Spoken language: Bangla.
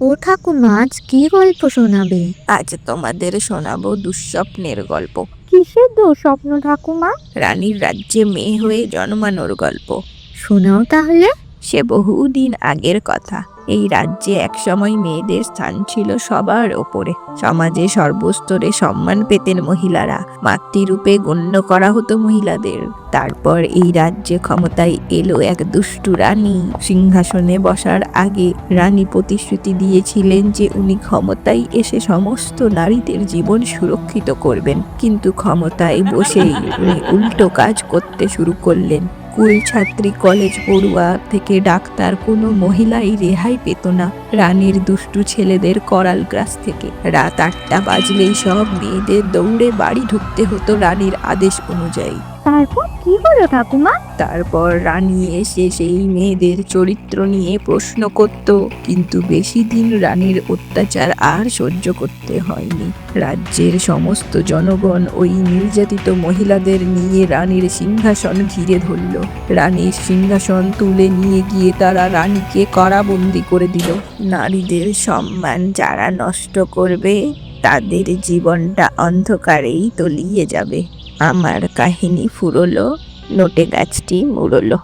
ও ঠাকুমা আজ কি গল্প শোনাবে? আজ তোমাদের শোনাবো দুঃস্বপ্নের গল্প। কিসের দুঃস্বপ্ন ঠাকুমা? রানীর রাজ্যে মেয়ে হয়ে জন্মানোর গল্প। শোনাও তাহলে। সে বহুদিন আগের কথা। এই রাজ্যে একসময় মেয়েদের স্থান ছিল সবার ওপরে। সমাজে সর্বস্তরে সম্মান পেতেন মহিলারা। মাতৃরূপে গণ্য করা হতো মহিলাদের। তারপর এই রাজ্যে ক্ষমতায় এলো এক দুষ্টু রানী। সিংহাসনে বসার আগে রানী প্রতিশ্রুতি দিয়েছিলেন যে উনি ক্ষমতায় এসে সমস্ত নারীদের জীবন সুরক্ষিত করবেন। কিন্তু ক্ষমতায় বসেই উনি উল্টো কাজ করতে শুরু করলেন। স্কুল, ছাত্রী, কলেজ পড়ুয়া থেকে ডাক্তার কোনো মহিলাই রেহাই পেত না। রানীর দুষ্টু ছেলেদের করাল গ্রাস থেকে। রাত আটটা বাজলেই সব মেয়েদের দৌড়ে বাড়ি ঢুকতে হতো রানীর আদেশ অনুযায়ী। তারপর কি হলো ঠাকুমা? তারপর রানী এসে সেই মেয়েদের চরিত্র নিয়ে প্রশ্ন করত। কিন্তু বেশি দিন রানীর অত্যাচার আর সহ্য করতে হয়নি। রাজ্যের সমস্ত জনগণ ওই নির্যাতিত মহিলাদের নিয়ে রানীর সিংহাসন ঘিরে ধরল। রানীর সিংহাসন তুলে নিয়ে গিয়ে তারা রানীকে কারাবন্দি করে দিল। নারীদের সম্মান যারা নষ্ট করবে, তাদের জীবনটা অন্ধকারেই তলিয়ে যাবে। আমার কাহিনী ফুরোলো নোটে গাছটি মুড়লো।